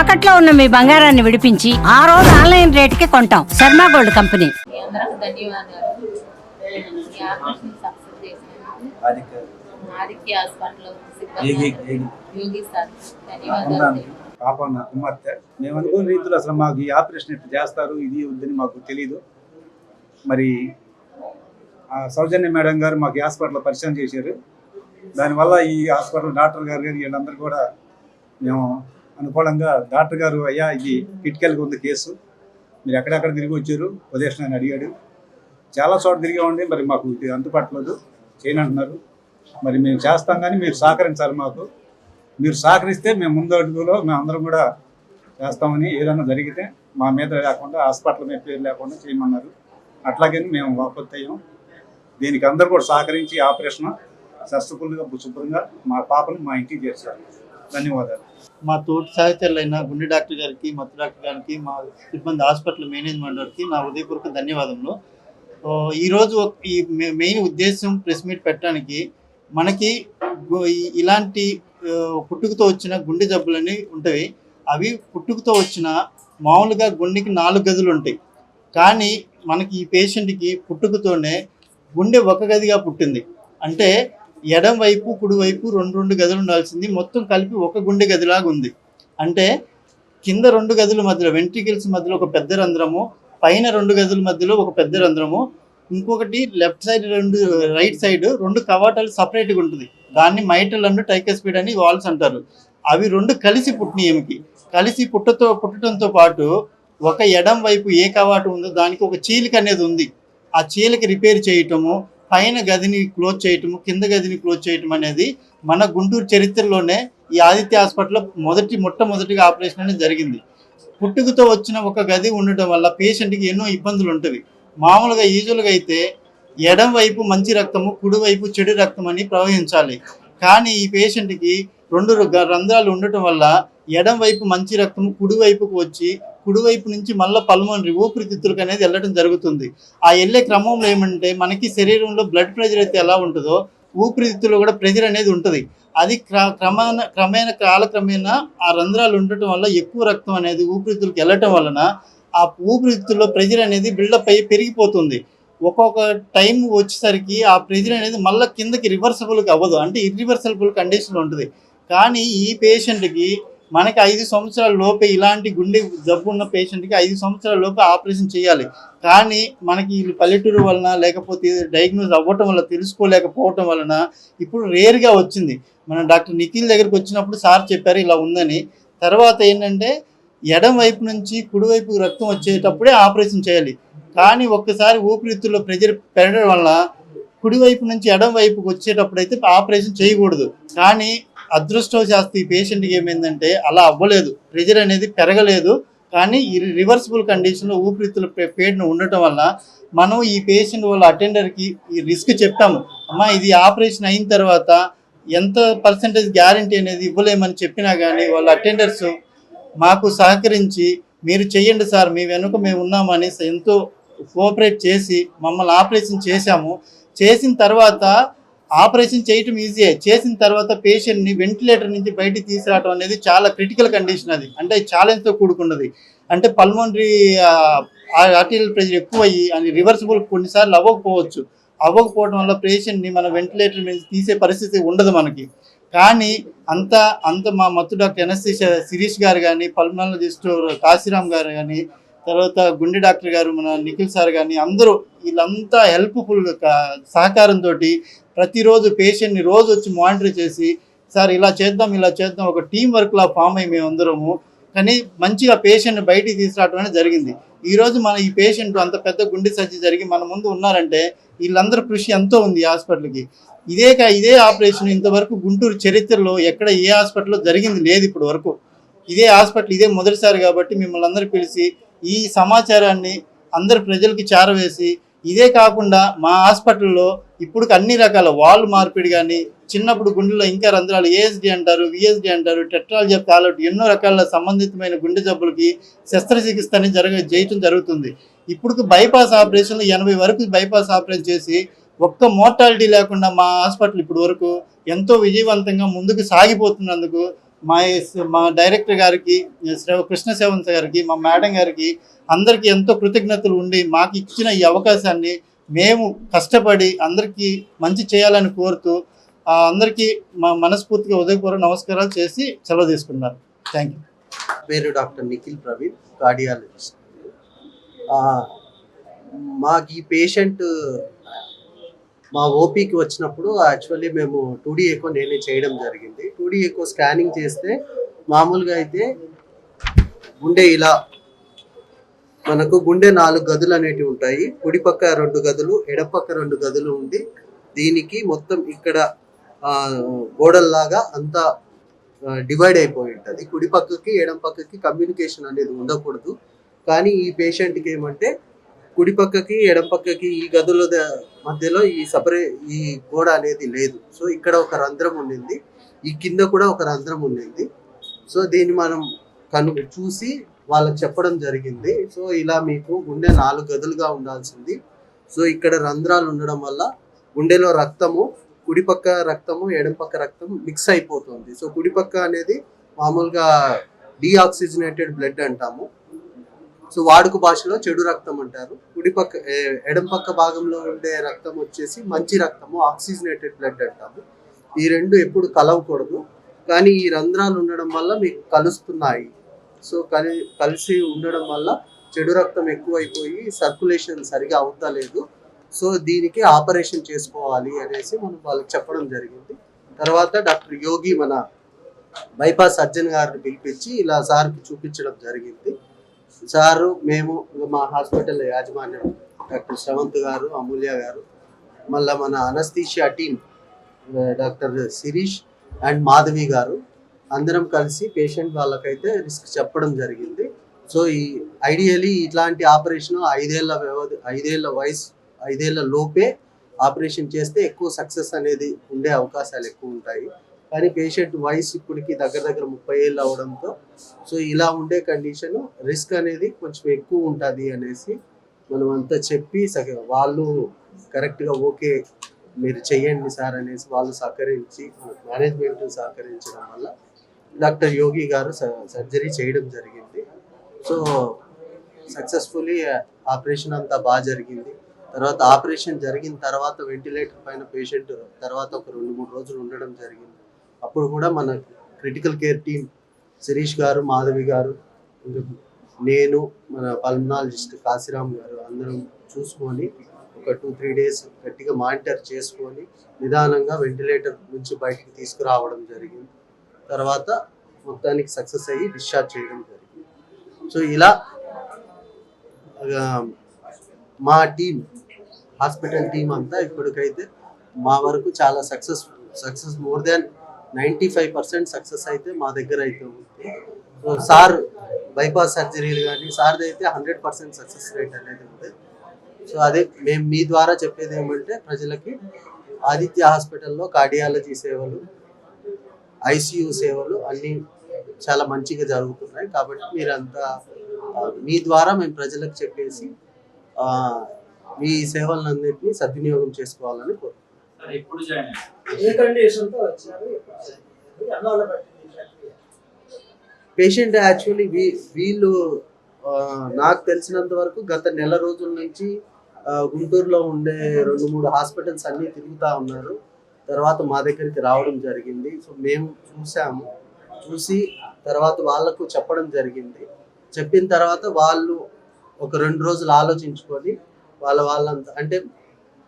తాకట్లో ఉన్న మీ బంగారాన్ని విడిపించి ఆ రోజు ఆన్లైన్ రేటుకి కొంటాం. Sharma gold company. Aditya hospital Yogi sir ధన్యవాదాలు పాప నా కుమార్తె మేము అనుకున్న రీతిలో అసలు మాకు ఈ ఆపరేషన్ ఎట్లా చేస్తారు ఇది వద్దని మాకు తెలియదు మరి ఆ సౌజన్య మేడం గారు మాకు హాస్పిటల్లో పరిచయం చేశారు దానివల్ల ఈ హాస్పిటల్ డాక్టర్ గారు గారు వీళ్ళందరూ కూడా మేము అనుకూలంగా డాక్టర్ గారు అయ్యా ఇది కిటికల్గా ఉంది కేసు. మీరు ఎక్కడెక్కడ తిరిగి వచ్చారు? ఉదయం అని అడిగాడు. చాలా చోట్ల తిరిగామండి మరి మాకు ఇది అందుబాటులేదు. చేయనంటున్నారు మరి మేము చేస్తాం కానీ మీరు సహకరించాలి మాకు. మీరు సహకరిస్తే మేము ముందు అడుగులో మేము అందరం కూడా చేస్తామని ఏదైనా జరిగితే మా మీద లేకుండా హాస్పిటల్ మీద పేరు లేకుండా చేయమన్నారు. అట్లాగే మేము వాపత్తు అయ్యాం. దీనికి అందరూ కూడా సహకరించి ఆపరేషన్ సక్సెస్ఫుల్గా శుభ్రంగా మా పాపను మా ఇంటికి చేశారు ధన్యవాదాలు. మా తోటి సహచరులైన గుండె డాక్టర్ గారికి మత్తు డాక్టర్ గారికి మా సిబ్బంది హాస్పిటల్ మేనేజ్మెంట్ వారికి నా హృదయపూర్వక ధన్యవాదములు. ఈరోజు ఒక- ఈ మెయిన్ ఉద్దేశం ప్రెస్ మీట్ పెట్టడానికి మనకి ఇలాంటి పుట్టుకతో వచ్చిన గుండె జబ్బులని ఉంటాయి అవి పుట్టుకతో వచ్చిన మామూలుగా గుండెకి నాలుగు గదులు ఉంటాయి. కానీ మనకి ఈ పేషెంట్కి పుట్టుకతోనే గుండె ఒక గదిగా పుట్టింది. అంటే ఎడం వైపు కుడివైపు రెండు రెండు గదులు ఉండాల్సింది. మొత్తం కలిపి ఒక గుండె గదిలాగా ఉంది. అంటే కింద రెండు గదుల మధ్యలో వెంట్రికల్స్ మధ్యలో ఒక పెద్ద రంధ్రము పైన రెండు గదుల మధ్యలో ఒక పెద్ద రంధ్రము ఇంకొకటి లెఫ్ట్ సైడ్ రెండు రైట్ సైడ్ రెండు కవాటాలు సపరేట్గా ఉంటుంది. దాన్ని మైటల్ అండ్ టైకస్పీడ్ అని వాల్స్ అంటారు. అవి రెండు కలిసి పుట్టినయమికి కలిసి పుట్టతో పుట్టడంతో పాటు ఒక ఎడం వైపు ఏ కవాటు ఉందో దానికి ఒక చీలిక అనేది ఉంది. ఆ చీలిక రిపేర్ చేయటము పైన గదిని క్లోజ్ చేయటము కింద గదిని క్లోజ్ చేయటం అనేది మన గుంటూరు చరిత్రలోనే ఈ ఆదిత్య హాస్పిటల్లో మొదటి మొట్టమొదటిగా ఆపరేషన్ అనేది జరిగింది. పుట్టుకతో వచ్చిన ఒక గది ఉండటం వల్ల పేషెంట్కి ఎన్నో ఇబ్బందులు ఉంటుంది మామూలుగా యూజువల్గా అయితే ఎడం వైపు మంచి రక్తము కుడివైపు చెడు రక్తం అని ప్రవహించాలి. కానీ ఈ పేషెంట్కి రెండు రంధ్రాలు ఉండటం వల్ల ఎడం వైపు మంచి రక్తము కుడివైపుకు వచ్చి కుడివైపు నుంచి మళ్ళీ పల్మోనరీ ఊపిరితిత్తులకు అనేది వెళ్ళడం జరుగుతుంది. ఆ వెళ్ళే క్రమంలో ఏమంటే మనకి శరీరంలో బ్లడ్ ప్రెషర్ అయితే ఎలా ఉంటుందో ఊపిరితిత్తులో కూడా ప్రెషర్ అనేది ఉంటుంది. అది క్ర క్రమాన క్రమేణ కాలక్రమేణా ఆ రంధ్రాలు ఉండటం వల్ల ఎక్కువ రక్తం అనేది ఊపిరితిత్తులకు వెళ్ళటం వలన ఆ ఊపిరితిత్తుల్లో ప్రెషర్ అనేది బిల్డప్ అయ్యి పెరిగిపోతుంది. ఒక్కొక్క టైం వచ్చేసరికి ఆ ప్రెషర్ అనేది మళ్ళీ కిందకి రివర్సబుల్కి అవ్వదు. అంటే ఇర్రివర్సబుల్ కండిషన్ ఉంటుంది. కానీ ఈ పేషెంట్కి మనకి ఐదు సంవత్సరాల లోపే ఇలాంటి గుండె జబ్బు ఉన్న పేషెంట్కి ఐదు సంవత్సరాల లోపే ఆపరేషన్ చేయాలి. కానీ మనకి వీళ్ళు పల్లెటూరు వలన లేకపోతే డయాగ్నోజ్ అవ్వటం వల్ల తెలుసుకోలేకపోవటం వలన ఇప్పుడు రేర్గా వచ్చింది. మన డాక్టర్ నిఖిల్ దగ్గరికి వచ్చినప్పుడు సార్ చెప్పారు ఇలా ఉందని. తర్వాత ఏంటంటే ఎడం వైపు నుంచి కుడివైపు రక్తం వచ్చేటప్పుడే ఆపరేషన్ చేయాలి. కానీ ఒక్కసారి ఊపిరితిత్తుల్లో ప్రెజర్ పెరగడం వల్ల కుడివైపు నుంచి ఎడం వైపుకి వచ్చేటప్పుడు అయితే ఆపరేషన్ చేయకూడదు. కానీ అదృష్టవశాస్తు ఈ పేషెంట్కి ఏమైందంటే అలా అవ్వలేదు. ప్రెజర్ అనేది పెరగలేదు. కానీ ఈ రివర్సిబుల్ కండిషన్లో ఊపిరితిత్తుల పేరును ఉండటం వల్ల మనం ఈ పేషెంట్ వాళ్ళ అటెండర్కి ఈ రిస్క్ చెప్పాము. అమ్మా ఇది ఆపరేషన్ అయిన తర్వాత ఎంత పర్సంటేజ్ గ్యారంటీ అనేది ఇవ్వలేమని చెప్పినా కానీ వాళ్ళ అటెండర్స్ మాకు సహకరించి మీరు చెయ్యండి సార్ మీ వెనుక మేము ఉన్నామని ఎంతో కోఆపరేట్ చేసి మమ్మల్ని ఆపరేషన్ చేశాము. చేసిన తర్వాత ఆపరేషన్ చేయటం ఈజీయే చేసిన తర్వాత పేషెంట్ని వెంటిలేటర్ నుంచి బయటికి తీసుకురావడం అనేది చాలా క్రిటికల్ కండిషన్ అది. అంటే ఛాలెంజ్తో కూడుకున్నది. అంటే పల్మోనరీ ఆర్టీరియల్ ప్రెషర్ ఎక్కువ అయ్యి అని రివర్సిబుల్ కొన్నిసార్లు అవ్వకపోవచ్చు. అవ్వకపోవడం వల్ల పేషెంట్ని మన వెంటిలేటర్ మీద తీసే పరిస్థితి ఉండదు మనకి. కానీ అంత అంత మా మత్తు డాక్టర్ ఎన్ఎస్సి శిరీష్ గారు కానీ పల్మనాలజిస్ట్ కాశీరామ్ గారు కానీ తర్వాత గుండె డాక్టర్ గారు మన నిఖిల్ సార్ కానీ అందరూ వీళ్ళంతా హెల్ప్ఫుల్ సహకారంతో ప్రతిరోజు పేషెంట్ని రోజు వచ్చి మానిటర్ చేసి సార్ ఇలా చేద్దాం ఇలా చేద్దాం ఒక టీం వర్క్లా ఫామ్ అయ్యి మేమందరము కానీ మంచిగా పేషెంట్ బయటికి తీసుకురావడం అనేది జరిగింది. ఈరోజు మన ఈ పేషెంట్ అంత పెద్ద గుండె సర్జరీ జరిగి మన ముందు ఉన్నారంటే వీళ్ళందరూ కృషి ఎంతో ఉంది హాస్పిటల్కి ఇదే కా- ఇదే ఆపరేషన్ ఇంతవరకు గుంటూరు చరిత్రలో ఎక్కడ ఏ హాస్పిటల్లో జరిగింది లేదు ఇప్పటి వరకు. ఇదే హాస్పిటల్ ఇదే మొదటిసారి కాబట్టి మిమ్మల్ని అందరూ పిలిచి ఈ సమాచారాన్ని అందరు ప్రజలకి చేరవేసి ఇదే కాకుండా మా హాస్పిటల్లో ఇప్పుడు అన్ని రకాల వాల్ మార్పిడి కానీ చిన్నప్పుడు గుండెలో ఇంకా రంధ్రాలు ఏఎస్డి అంటారు విఎస్డి అంటారు టెట్రాలజీ కాలౌట్ ఎన్నో రకాల సంబంధితమైన గుండె జబ్బులకి శస్త్రచికిత్స జరగ చేయటం జరుగుతుంది. ఇప్పుడు బైపాస్ ఆపరేషన్లు ఎనభై వరకు బైపాస్ ఆపరేషన్ చేసి ఒక్క మోర్టాలిటీ లేకుండా మా హాస్పిటల్ ఇప్పుడు వరకు ఎంతో విజయవంతంగా ముందుకు సాగిపోతున్నందుకు మా మా డైరెక్టర్ గారికి శ్రీ- కృష్ణ సేవంత్ గారికి మా మేడం గారికి అందరికీ ఎంతో కృతజ్ఞతలు ఉండి మాకు ఇచ్చిన ఈ అవకాశాన్ని మేము కష్టపడి అందరికీ మంచి చేయాలని కోరుతూ అందరికీ మా మనస్ఫూర్తిగా ఉదయపూర్వ నమస్కారాలు చేసి సెలవు తీసుకున్నారు. Thank you. పేరు డాక్టర్ నిఖిల్ ప్రవీణ్ కార్డియాలజిస్ట్. మాకు ఈ పేషెంట్ మా ఓపీకి వచ్చినప్పుడు యాక్చువల్లీ మేము టూ డీ ఎకో నేనే చేయడం జరిగింది. టూ డీ ఎకో స్కానింగ్ చేస్తే మామూలుగా అయితే గుండె ఇలా మనకు గుండె నాలుగు గదులు అనేటివి ఉంటాయి. కుడి పక్క రెండు గదులు ఎడపక్క రెండు గదులు ఉండి దీనికి మొత్తం ఇక్కడ గోడల్లాగా అంతా డివైడ్ అయిపోయి ఉంటుంది. కుడి పక్కకి ఎడం పక్కకి కమ్యూనికేషన్ అనేది ఉండకూడదు. కానీ ఈ పేషెంట్కి ఏమంటే కుడి పక్కకి ఎడం పక్కకి ఈ గదుల మధ్యలో ఈ సపరే ఈ గోడ అనేది లేదు. సో ఇక్కడ ఒక రంధ్రం ఉండింది. ఈ కింద కూడా ఒక రంధ్రం ఉండింది. సో దీన్ని మనం కను చూసి వాళ్ళకి చెప్పడం జరిగింది. సో ఇలా మీకు గుండె నాలుగు గదులుగా ఉండాల్సింది. సో ఇక్కడ రంధ్రాలు ఉండడం వల్ల గుండెలో రక్తము కుడి పక్క రక్తము ఎడం పక్క రక్తం మిక్స్ అయిపోతుంది. సో కుడి పక్క అనేది మామూలుగా డీఆక్సిజనేటెడ్ బ్లడ్ అంటాము. సో వాడుక భాషలో చెడు రక్తం అంటారు. కుడి పక్క ఎడం పక్క భాగంలో ఉండే రక్తం వచ్చేసి మంచి రక్తము ఆక్సిజనేటెడ్ బ్లడ్ అంటాము. ఈ రెండు ఎప్పుడు కలవకూడదు. కానీ ఈ రంధ్రాలు ఉండడం వల్ల మీకు కలుస్తున్నాయి. సో కలి కలిసి ఉండడం వల్ల చెడు రక్తం ఎక్కువైపోయి సర్క్యులేషన్ సరిగా అవుతలేదు సో దీనికి ఆపరేషన్ చేసుకోవాలి అనేసి మనం వాళ్ళకి చెప్పడం జరిగింది. తర్వాత డాక్టర్ యోగి మన బైపాస్ సర్జన్ గారిని పిలిపించి ఇలా సార్కి చూపించడం జరిగింది. సారు మేము మా హాస్పిటల్ యాజమాన్యం డాక్టర్ శ్రవంత్ గారు అమూల్య గారు మళ్ళీ మన anaesthesia team doctor Shirish and Madhavi garu అందరం కలిసి పేషెంట్ వాళ్ళకైతే రిస్క్ చెప్పడం జరిగింది. సో ఈ ఐడియలీ ఇట్లాంటి ఆపరేషన్ ఐదేళ్ళ వ్యవధి ఐదేళ్ళ వయసు ఐదేళ్ళ లోపే ఆపరేషన్ చేస్తే ఎక్కువ సక్సెస్ అనేది ఉండే అవకాశాలు ఎక్కువ ఉంటాయి. కానీ పేషెంట్ వయసు ఇప్పటికి దగ్గర దగ్గర ముప్పై ఏళ్ళు అవడంతో సో ఇలా ఉండే కండిషన్ రిస్క్ అనేది కొంచెం ఎక్కువ ఉంటుంది అనేసి మనం అంతా చెప్పి సగ- వాళ్ళు కరెక్ట్గా ఓకే మీరు చెయ్యండి సార్ అనేసి వాళ్ళు సహకరించి మేనేజ్మెంట్ సహకరించడం వల్ల డాక్టర్ యోగి గారు సర్జరీ చేయడం జరిగింది. సో సక్సెస్ఫుల్లీ ఆపరేషన్ అంతా బాగా జరిగింది. తర్వాత ఆపరేషన్ జరిగిన తర్వాత వెంటిలేటర్ పైన పేషెంట్ తర్వాత ఒక రెండు మూడు రోజులు ఉండడం జరిగింది. అప్పుడు కూడా మన క్రిటికల్ కేర్ టీం శిరీష్ గారు మాధవి గారు నేను మన పల్మనాలజిస్ట్ కాశీరామ్ గారు అందరం చూసుకొని ఒక టూ త్రీ డేస్ గట్టిగా మానిటర్ చేసుకొని నిదానంగా వెంటిలేటర్ నుంచి బయటికి తీసుకురావడం జరిగింది. తర్వాత మొత్తానికి సక్సెస్ అయ్యి డిశ్చార్జ్ చేయడం జరిగింది. సో ఇలా మా టీం హాస్పిటల్ టీం అంతా ఇప్పటికైతే మా వరకు చాలా success success more than ninety five percent success అయితే మా దగ్గర అయితే ఉంది. సో సార్ బైపాస్ సర్జరీలు కానీ సార్ది అయితే హండ్రెడ్ పర్సెంట్ సక్సెస్ రేట్ అనేది ఉంది. సో అదే మేము మీ ద్వారా చెప్పేది ఏమంటే ప్రజలకి ఆదిత్య హాస్పిటల్లో కార్డియాలజీ సేవలు ఐసియు సేవలు అన్నీ చాలా మంచిగా జరుగుతున్నాయి. కాబట్టి మీరంతా మీ ద్వారా మేము ప్రజలకు చెప్పేసి మీ సేవలన్నింటినీ సద్వినియోగం చేసుకోవాలని కోరుతున్నాం ఎప్పుడు జాయిన్ ఏ వచ్చారు? పేషెంట్ యాక్చువల్లీ వీ వీళ్ళు నాకు తెలిసినంత వరకు గత నెల రోజుల నుంచి గుంటూరులో ఉండే రెండు మూడు హాస్పిటల్స్ అన్నీ తిరుగుతూ ఉన్నారు. తర్వాత మా దగ్గరికి రావడం జరిగింది. సో మేము చూసాము. చూసి తర్వాత వాళ్ళకు చెప్పడం జరిగింది. చెప్పిన తర్వాత వాళ్ళు ఒక రెండు రోజులు ఆలోచించుకొని వాళ్ళ వాళ్ళంతా అంటే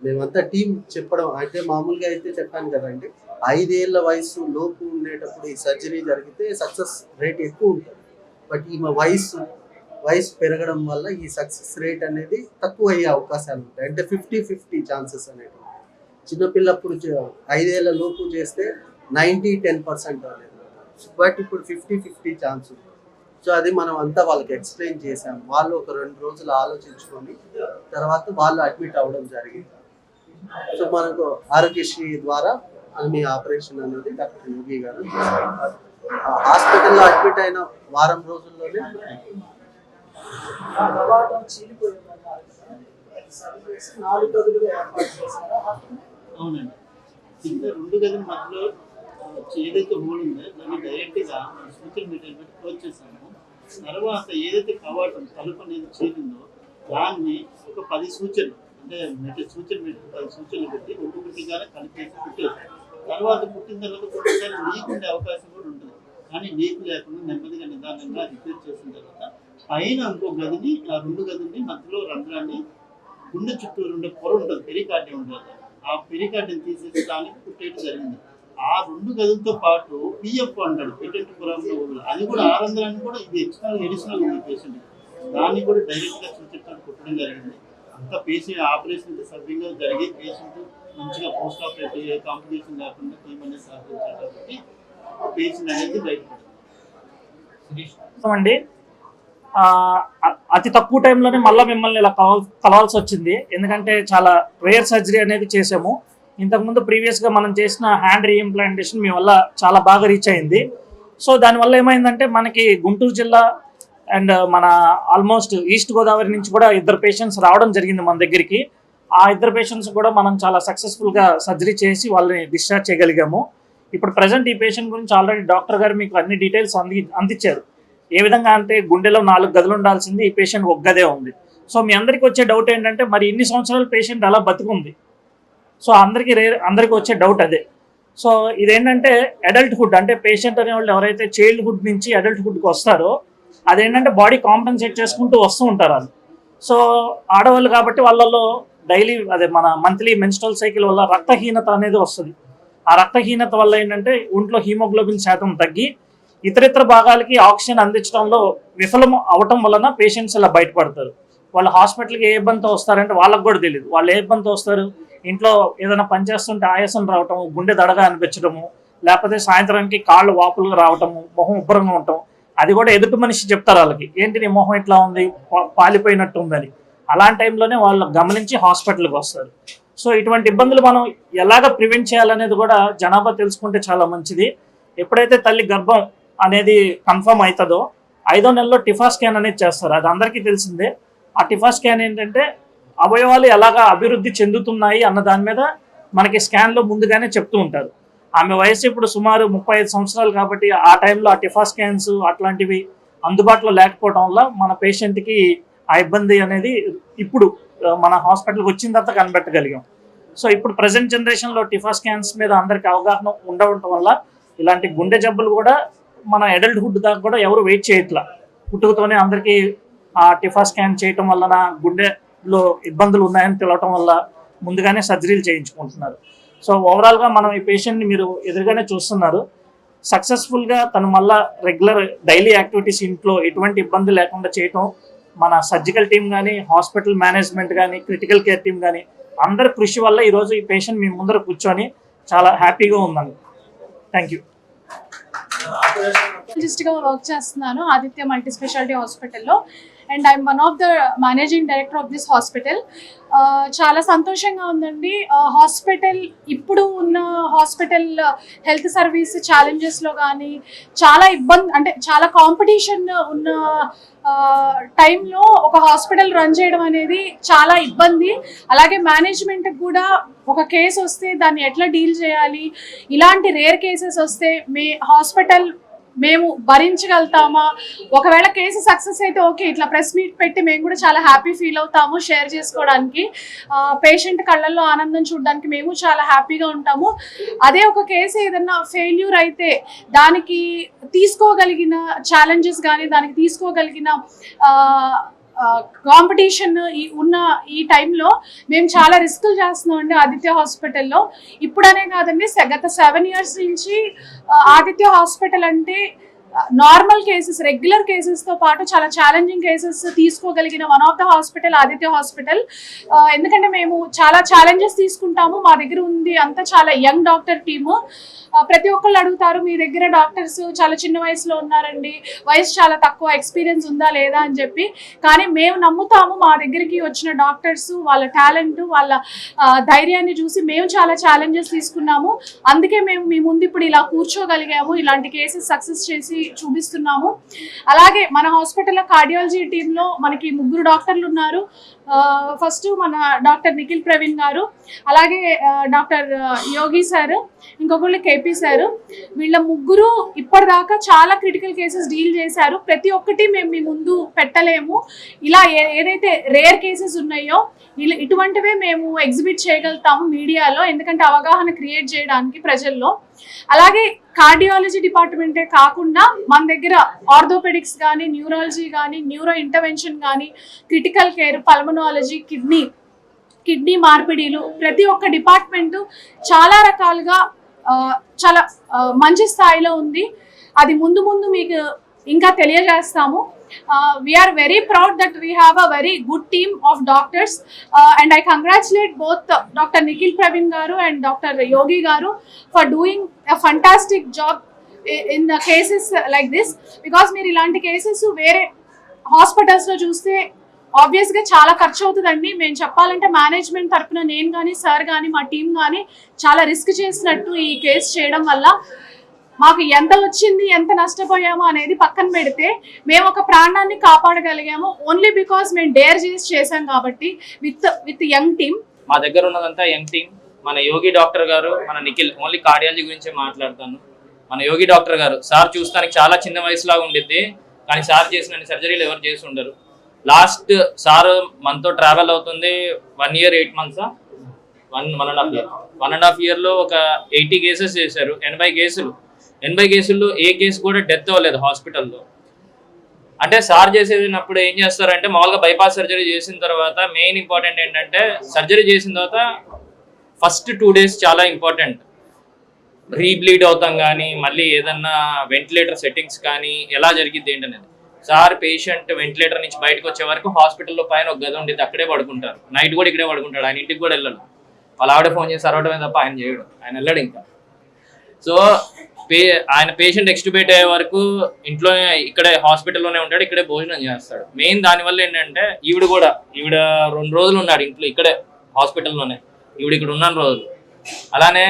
మేమంతా టీం చెప్పడం అంటే మామూలుగా అయితే చెప్పాను కదండి ఐదేళ్ళ వయసు లోపు ఉండేటప్పుడు ఈ సర్జరీ జరిగితే సక్సెస్ రేట్ ఎక్కువ ఉంటుంది. బట్ ఈమె వయసు వయసు పెరగడం వల్ల ఈ సక్సెస్ రేట్ అనేది తక్కువ అయ్యే అవకాశాలు ఉంటాయి. అంటే ఫిఫ్టీ ఫిఫ్టీ ఛాన్సెస్ అనేవి చిన్నపిల్లప్పుడు ఐదేళ్ళ లోపు చేస్తే నైంటీ టెన్ పర్సెంట్ అనేది బట్ ఇప్పుడు ఫిఫ్టీ ఫిఫ్టీ ఛాన్స్ ఉంది సో అది మనం అంతా వాళ్ళకి ఎక్స్ప్లెయిన్ చేసాం వాళ్ళు ఒక రెండు రోజులు ఆలోచించుకొని తర్వాత వాళ్ళు అడ్మిట్ అవ్వడం జరిగింది. సో మనకు ఆరోగ్యశ్రీ ద్వారా మీ ఆపరేషన్ అనేది డాక్టర్ యోగి గారు హాస్పిటల్లో అడ్మిట్ అయిన వారం రోజుల్లోనే అవునండి. ఇంకా రెండు గదుల మధ్యలో ఏదైతే హోల్ ఉందో. దాన్ని డైరెక్ట్గా సూచన మీటర్ పెట్టి క్లోజ్ తర్వాత ఏదైతే కవాటం తలుపు అనేది చేరిందో దాన్ని ఒక పది సూచనలు అంటే మీటర్ సూచన సూచనలు పెట్టి పుట్టిగానే కలిపేసి పెట్టేసాం తర్వాత పుట్టిన తర్వాత కొన్నిసారి నీకుండే అవకాశం కూడా ఉంటుంది. కానీ నీకు లేకుండా నెమ్మదిగా నిదానంగా రిపేర్ చేసిన తర్వాత పైన ఇంకో గదిని ఆ రెండు గదిని మధ్యలో రంధ్రాన్ని గుండె చుట్టూ రెండు పొర ఉంటుంది పెరికార్డియం ఉంటుంది. ఆ పెరికార్డియం తీసేసి దానికి కుట్టేయడం జరిగింది. ఆ రెండు గదులతో పాటు పిఎఫ్ అంటాడు పేటెంట్ పురంలో అది కూడా ఆ కూడా ఇది ఎక్స్ట్రా ఎడిషనల్ ఉంది పేషెంట్ దాన్ని కూడా డైరెక్ట్గా సూచించడం కుట్టడం జరిగింది. అంత పేషెంట్ ఆపరేషన్ అయితే సవ్యంగా జరిగి పేషెంట్ మంచిగా పోస్ట్ ఆపరేటివ్ ఏ కాంప్లికేషన్ లేకుండా టీమ్ అనేది సహకరించారు కాబట్టి పేషెంట్ అనేది బయటపడింది. అతి తక్కువ టైంలోనే మళ్ళీ మిమ్మల్ని ఇలా కలవ కలవాల్సి వచ్చింది. ఎందుకంటే చాలా రేర్ సర్జరీ అనేది చేసాము ఇంతకుముందు ప్రీవియస్గా మనం చేసిన హ్యాండ్ రీఇంప్లాంటేషన్ మీ వల్ల చాలా బాగా రీచ్ అయింది. సో దానివల్ల ఏమైందంటే మనకి గుంటూరు జిల్లా అండ్ మన ఆల్మోస్ట్ ఈస్ట్ గోదావరి నుంచి కూడా ఇద్దరు పేషెంట్స్ రావడం జరిగింది మన దగ్గరికి. ఆ ఇద్దరు పేషెంట్స్ కూడా మనం చాలా సక్సెస్ఫుల్గా సర్జరీ చేసి వాళ్ళని డిశ్చార్జ్ చేయగలిగాము. ఇప్పుడు ప్రజెంట్ ఈ పేషెంట్ గురించి ఆల్రెడీ డాక్టర్ గారు మీకు అన్ని డీటెయిల్స్ అంది అందించారు. ఏ విధంగా అంటే గుండెలో నాలుగు గదులు ఉండాల్సింది ఈ పేషెంట్ ఒక గదే ఉంది. సో మీ అందరికి వచ్చే డౌట్ ఏంటంటే మరి ఇన్ని సంవత్సరాలు పేషెంట్ అలా బతుకుంది? సో అందరికీ రే అందరికీ వచ్చే డౌట్ అదే. సో ఇదేంటంటే అడల్ట్హుడ్ అంటే పేషెంట్ అనేవాళ్ళు ఎవరైతే చైల్డ్హుడ్ నుంచి అడల్ట్హుడ్కి వస్తారో అదేంటంటే బాడీ కాంపెన్సేట్ చేసుకుంటూ వస్తూ ఉంటారు వాళ్ళు సో ఆడవాళ్ళు కాబట్టి వాళ్ళలో డైలీ అదే మన మంత్లీ మెన్స్ట్రల్ సైకిల్ వల్ల రక్తహీనత అనేది వస్తుంది. ఆ రక్తహీనత వల్ల ఏంటంటే ఒంట్లో హీమోగ్లోబిన్ శాతం తగ్గి ఇతరితర భాగాలకి ఆక్సిజన్ అందించడంలో విఫలం అవటం వలన పేషెంట్స్ ఇలా బయటపడతారు. వాళ్ళు హాస్పిటల్కి ఏ ఇబ్బందితో వస్తారంటే వాళ్ళకి కూడా తెలియదు వాళ్ళు ఏ ఇబ్బందితో వస్తారు? ఇంట్లో ఏదైనా పని చేస్తుంటే ఆయాసం రావటం గుండె దడగా అనిపించడము లేకపోతే సాయంత్రానికి కాళ్ళు వాపులుగా రావటము మొహం ఉబ్బరంగా ఉండటం అది కూడా ఎదుటి మనిషి చెప్తారు వాళ్ళకి ఏంటి నీ మొహం ఇట్లా ఉంది? పాలిపోయినట్టు ఉందని. అలాంటి టైంలోనే వాళ్ళు గమనించి హాస్పిటల్కి వస్తారు. సో ఇటువంటి ఇబ్బందులు మనం ఎలాగ ప్రివెంట్ చేయాలనేది కూడా జనాభా తెలుసుకుంటే చాలా మంచిది. ఎప్పుడైతే తల్లి గర్భం అనేది కన్ఫర్మ్ అవుతుందో ఐదో నెలలో టిఫా స్కాన్ అనేది చేస్తారు. అది అందరికీ తెలిసిందే. ఆ టిఫా స్కాన్ ఏంటంటే అవయవాలు ఎలాగా అభివృద్ధి చెందుతున్నాయి అన్న దాని మీద మనకి స్కాన్లో ముందుగానే చెప్తూ ఉంటారు. ఆమె వయసు ఇప్పుడు సుమారు ముప్పై ఐదు సంవత్సరాలు కాబట్టి ఆ టైంలో ఆ టిఫా స్కాన్స్ అట్లాంటివి అందుబాటులో లేకపోవడం వల్ల మన పేషెంట్కి ఆ ఇబ్బంది అనేది ఇప్పుడు మన హాస్పిటల్కి వచ్చిన తర్వాత కనిపెట్టగలిగాం. సో ఇప్పుడు ప్రజెంట్ జనరేషన్లో టిఫా స్కాన్స్ మీద అందరికి అవగాహన ఉండటం వల్ల ఇలాంటి గుండె జబ్బులు కూడా మన అడల్ట్హుడ్ దాకా కూడా ఎవరు వెయిట్ చేయట్లా. పుట్టుకతోనే అందరికీ ఆ టిఫా స్కాన్ చేయటం వలన గుండెలో ఇబ్బందులు ఉన్నాయని తెలవటం వల్ల ముందుగానే సర్జరీలు చేయించుకుంటున్నారు. సో ఓవరాల్గా మనం ఈ పేషెంట్ని మీరు ఎదురుగానే చూస్తున్నారు. సక్సెస్ఫుల్గా తను మళ్ళా రెగ్యులర్ డైలీ యాక్టివిటీస్ ఇంట్లో ఎటువంటి ఇబ్బంది లేకుండా చేయటం మన సర్జికల్ టీం కానీ హాస్పిటల్ మేనేజ్మెంట్ కానీ క్రిటికల్ కేర్ టీం కానీ అందరి కృషి వల్ల ఈరోజు ఈ పేషెంట్ మీ ముందర కూర్చొని చాలా హ్యాపీగా ఉందండి. థ్యాంక్ యూ గా వర్క్ చేస్తున్నాను. ఆదిత్య మల్టీ స్పెషాలిటీ హాస్పిటల్లో. And I'm one of the managing director of this hospital. చాలా సంతోషంగా ఉందండి. హాస్పిటల్ ఇప్పుడు ఉన్న హాస్పిటల్ హెల్త్ సర్వీస్ ఛాలెంజెస్లో కానీ చాలా ఇబ్బంది అంటే చాలా కాంపిటీషన్ ఉన్న టైంలో ఒక హాస్పిటల్ రన్ చేయడం అనేది చాలా ఇబ్బంది. అలాగే మేనేజ్మెంట్కి కూడా ఒక కేసు వస్తే దాన్ని ఎట్లా డీల్ చేయాలి? ఇలాంటి రేర్ కేసెస్ వస్తే మీ హాస్పిటల్ మేము భరించగలుగుతామా? ఒకవేళ కేసు సక్సెస్ అయితే ఓకే ఇట్లా ప్రెస్ మీట్ పెట్టి మేము కూడా చాలా హ్యాపీ ఫీల్ అవుతాము షేర్ చేసుకోవడానికి. పేషెంట్ కళ్ళల్లో ఆనందం చూడడానికి మేము చాలా హ్యాపీగా ఉంటాము. అదే ఒక కేసు ఏదన్నా ఫెయిల్యూర్ అయితే దానికి తీసుకోగలిగిన ఛాలెంజెస్ కానీ దానికి తీసుకోగలిగిన కాంపిటీషన్ ఈ ఉన్న ఈ టైంలో మేము చాలా రిస్కులు చేస్తున్నాం అండి ఆదిత్య హాస్పిటల్లో ఇప్పుడనే కాదండి గత సెవెన్ ఇయర్స్ నుంచి ఆదిత్య హాస్పిటల్ అంటే నార్మల్ కేసెస్ రెగ్యులర్ కేసెస్తో పాటు చాలా challenging cases తీసుకోగలిగిన one of the hospital Aditya hospital ఎందుకంటే మేము చాలా ఛాలెంజెస్ తీసుకుంటాము. మా దగ్గర ఉంది అంతా చాలా యంగ్ డాక్టర్ టీము ప్రతి ఒక్కళ్ళు అడుగుతారు మీ దగ్గర డాక్టర్స్ చాలా చిన్న వయసులో ఉన్నారండి. వయసు చాలా తక్కువ ఎక్స్పీరియన్స్ ఉందా లేదా? అని చెప్పి. కానీ మేము నమ్ముతాము మా దగ్గరికి వచ్చిన డాక్టర్స్ వాళ్ళ టాలెంట్ వాళ్ళ ధైర్యాన్ని చూసి మేము చాలా ఛాలెంజెస్ తీసుకున్నాము. అందుకే మేము మీ ముందు ఇప్పుడు ఇలా కూర్చోగలిగాము. ఇలాంటి కేసెస్ సక్సెస్ చేసి చూపిస్తున్నాము. అలాగే మన హాస్పిటల్లో కార్డియాలజీ టీంలో మనకి ముగ్గురు డాక్టర్లు ఉన్నారు. ఫస్ట్ మన డాక్టర్ నిఖిల్ ప్రవీణ్ గారు అలాగే డాక్టర్ యోగి సార్ ఇంకొకళ్ళు కేపీ సార్. వీళ్ళ ముగ్గురు ఇప్పటిదాకా చాలా క్రిటికల్ కేసెస్ డీల్ చేశారు. ప్రతి ఒక్కటి మేము మీ ముందు పెట్టలేము. ఇలా ఏ- ఏదైతే రేర్ కేసెస్ ఉన్నాయో ఇలా ఇటువంటివే మేము ఎగ్జిబిట్ చేయగలుగుతాము మీడియాలో. ఎందుకంటే అవగాహన క్రియేట్ చేయడానికి ప్రజల్లో. అలాగే కార్డియాలజీ డిపార్ట్మెంటే కాకుండా మన దగ్గర ఆర్థోపెడిక్స్ కానీ న్యూరాలజీ కానీ న్యూరో ఇంటర్వెన్షన్ కానీ critical care pulmonology kidney kidney మార్పిడిలు ప్రతి ఒక్క డిపార్ట్మెంటు చాలా రకాలుగా చాలా మంచి స్థాయిలో ఉంది. అది ముందు ముందు మీకు ఇంకా తెలియజేస్తాము. We are very proud that we have a very good team of doctors and I congratulate both doctor Nikhil Praveen garu and doctor Yogi garu for doing a fantastic job in cases like this because మీరు ఇలాంటి cases వేరే హాస్పిటల్స్లో చూస్తే ఆబ్వియస్గా చాలా ఖర్చు అవుతుందండి. మేము చెప్పాలంటే మేనేజ్మెంట్ తరఫున నేను కానీ సార్ కానీ మా టీం కానీ చాలా రిస్క్ చేసినట్టు ఈ కేసు చేయడం వల్ల మాకు ఎంత వచ్చింది ఎంత నష్టపోయామో అనేది పక్కన పెడితే మేము ఒక ప్రాణాన్ని కాపాడగలిగాము. ఓన్లీ బికాస్ మేము డేర్ చేసి చేసాం కాబట్టి విత్ విత్ యంగ్ టీమ్ మా దగ్గర ఉన్నదంతా యంగ్ టీమ్ మన యోగి డాక్టర్ గారు మన నిఖిల్ ఓన్లీ కార్డియాలజీ గురించే మాట్లాడతాను. మన యోగి డాక్టర్ గారు సార్ చూస్తానికి చాలా చిన్న వయసులాగా ఉండిద్ది కానీ సార్ చేసిన సర్జరీలు ఎవరు చేసి ఉండరు. లాస్ట్ సార్ మనతో ట్రావెల్ అవుతుంది one year eight మంత్సా one one and half year one and half ఇయర్లో ఒక ఎయిటీ కేసెస్ చేశారు. ఎనభై కేసులు ఎనభై కేసుల్లో ఏ కేసు కూడా డెత్ అవ్వలేదు హాస్పిటల్లో అంటే సార్ చేసేటప్పుడు ఏం చేస్తారంటే మామూలుగా బైపాస్ సర్జరీ చేసిన తర్వాత మెయిన్ ఇంపార్టెంట్ ఏంటంటే సర్జరీ చేసిన తర్వాత ఫస్ట్ టూ డేస్ చాలా ఇంపార్టెంట్ రీబ్లీడ్ అవుతాం కానీ మళ్ళీ ఏదన్నా వెంటిలేటర్ సెట్టింగ్స్ కానీ ఎలా జరిగిద్ది ఏంటనేది. సార్ పేషెంట్ వెంటిలేటర్ నుంచి బయటకు వచ్చే వరకు హాస్పిటల్లో పైన ఒక గది ఉండేది అక్కడే పడుకుంటారు. నైట్ కూడా ఇక్కడే పడుకుంటాడు ఆయన ఇంటికి కూడా వెళ్ళడు. వాళ్ళ ఆవిడ ఫోన్ చేసి అరవడమే తప్ప ఆయన చేయడు ఆయన వెళ్ళాడు ఇంకా. సో పే ఆయన పేషెంట్ ఎక్స్టిబేట్ అయ్యే వరకు ఇంట్లోనే ఇక్కడే హాస్పిటల్లోనే ఉంటాడు ఇక్కడే భోజనం చేస్తాడు. మెయిన్ దానివల్ల ఏంటంటే ఈవిడ కూడా ఈవిడ రెండు రోజులు ఉన్నాడు ఇంట్లో ఇక్కడే హాస్పిటల్లోనే. ఈవిడ ఇక్కడ ఉన్న రోజులు. అలానే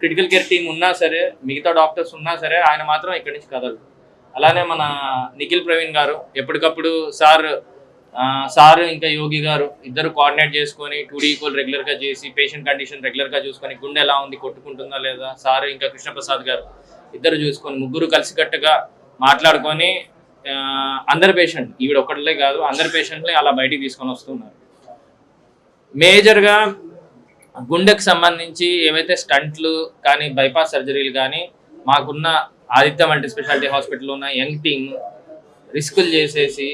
క్రిటికల్ కేర్ టీం ఉన్నా సరే మిగతా డాక్టర్స్ ఉన్నా సరే ఆయన మాత్రం ఇక్కడి నుంచి కదలడు. అలానే మన నిఖిల్ ప్రవీణ్ గారు ఎప్పటికప్పుడు సార్ సార్ ఇంకా యోగి గారు ఇద్దరు కోఆర్డినేట్ చేసుకొని టూ డీ ఈక్వల్ రెగ్యులర్గా చేసి పేషెంట్ కండిషన్ రెగ్యులర్గా చూసుకొని గుండె ఎలా ఉంది కొట్టుకుంటుందా లేదా సార్ ఇంకా కృష్ణప్రసాద్ గారు ఇద్దరు చూసుకొని ముగ్గురు కలిసికట్టుగా మాట్లాడుకొని అందరి పేషెంట్ ఈవిడ ఒక్కటిలే కాదు అందరి పేషెంట్లే అలా బయటికి తీసుకొని వస్తున్నారు. మేజర్గా గుండెకు సంబంధించి ఏవైతే స్టంట్లు కానీ బైపాస్ సర్జరీలు కానీ మాకున్న ఆదిత్య మల్టీ స్పెషాలిటీ హాస్పిటల్లో ఉన్న యంగ్ టీమ్ రిస్కులు చేసేసి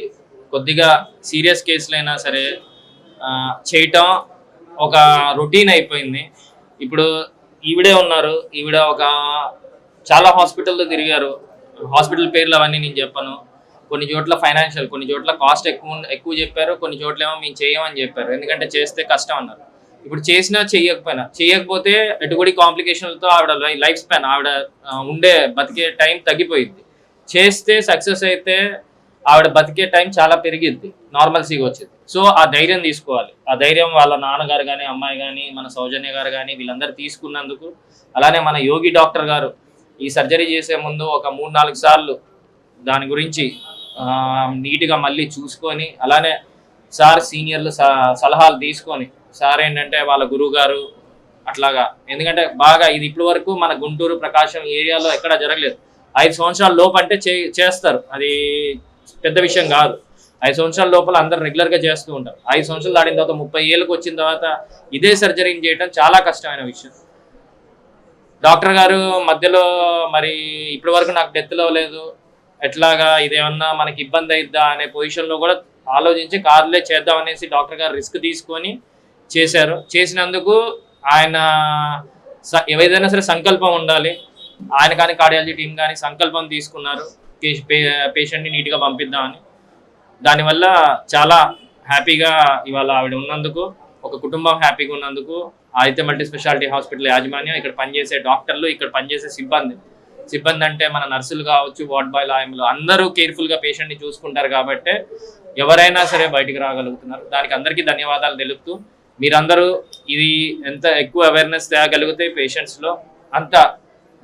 కొద్దిగా సీరియస్ కేసులైనా సరే చేయటం ఒక రొటీన్ అయిపోయింది. ఇప్పుడు ఈవిడే ఉన్నారు ఈవిడ ఒక చాలా హాస్పిటల్లో తిరిగారు. హాస్పిటల్ పేర్లు అవన్నీ నేను చెప్పాను. కొన్ని చోట్ల ఫైనాన్షియల్ కొన్ని చోట్ల కాస్ట్ ఎక్కువ ఎక్కువ చెప్పారు కొన్ని చోట్ల ఏమో మేము చేయమని చెప్పారు. ఎందుకంటే చేస్తే కష్టం అన్నారు. ఇప్పుడు చేసినా చేయకపోయినా చేయకపోతే ఎటువంటి కాంప్లికేషన్లతో ఆవిడ లైఫ్ స్పాన్ ఆవిడ ఉండే బతికే టైం తగ్గిపోయింది చేస్తే సక్సెస్ అయితే ఆవిడ బతికే టైం చాలా పెరిగిద్ది నార్మల్సీగా వచ్చింది. సో ఆ ధైర్యం తీసుకోవాలి. ఆ ధైర్యం వాళ్ళ నాన్నగారు కానీ అమ్మాయి కానీ మన సౌజన్య గారు కానీ వీళ్ళందరూ తీసుకున్నందుకు అలానే మన యోగి డాక్టర్ గారు ఈ సర్జరీ చేసే ముందు ఒక మూడు నాలుగు సార్లు దాని గురించి నీట్గా మళ్ళీ చూసుకొని అలానే సార్ సీనియర్లు స- సలహాలు తీసుకొని సార్ ఏంటంటే వాళ్ళ గురువు గారు అట్లాగా. ఎందుకంటే బాగా ఇది ఇప్పటి వరకు మన గుంటూరు ప్రకాశం ఏరియాలో ఎక్కడ జరగలేదు. ఐదు సంవత్సరాల లోపు అంటే చే- చేస్తారు. అది పెద్ద విషయం కాదు. ఐదు సంవత్సరాల లోపల అందరు రెగ్యులర్గా చేస్తూ ఉంటారు. ఐదు సంవత్సరాలు దాడిన తర్వాత ముప్పై ఏళ్ళకి వచ్చిన తర్వాత ఇదే సర్జరీని చేయడం చాలా కష్టమైన విషయం. డాక్టర్ గారు మధ్యలో మరి ఇప్పటి వరకు నాకు డెత్లో లేదు. ఎట్లాగా ఇదేమన్నా మనకి ఇబ్బంది అయిద్దా అనే పొజిషన్లో కూడా ఆలోచించి కార్లే చేద్దాం అనేసి డాక్టర్ గారు రిస్క్ తీసుకొని చేశారు. చేసినందుకు ఆయన స- ఏదైనా సరే సంకల్పం ఉండాలి. ఆయన కానీ కార్డియాలజీ టీం కానీ సంకల్పం తీసుకున్నారు. పేషెంట్ని నీట్గా పంపిద్దామని. దానివల్ల చాలా హ్యాపీగా ఇవాళ ఆవిడ ఉన్నందుకు ఒక కుటుంబం హ్యాపీగా ఉన్నందుకు ఆదిత్య మల్టీ స్పెషాలిటీ హాస్పిటల్ యాజమాన్యం ఇక్కడ పనిచేసే డాక్టర్లు ఇక్కడ పనిచేసే సిబ్బంది. సిబ్బంది అంటే మన నర్సులు కావచ్చు వార్డ్ బాయ్ లాయములు అందరూ కేర్ఫుల్గా పేషెంట్ని చూసుకుంటారు కాబట్టి ఎవరైనా సరే బయటికి రాగలుగుతున్నారు. దానికి అందరికీ ధన్యవాదాలు తెలుపుతూ మీరందరూ ఇది ఎంత ఎక్కువ అవేర్నెస్ తేగలిగితే పేషెంట్స్లో అంత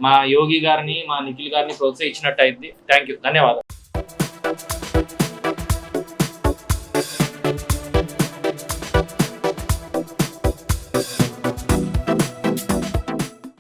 మా యోగి గారిని మా నిఖిల్ గారిని ప్రోత్సహించినట్టు అయింది. థ్యాంక్ యూ ధన్యవాదాలు.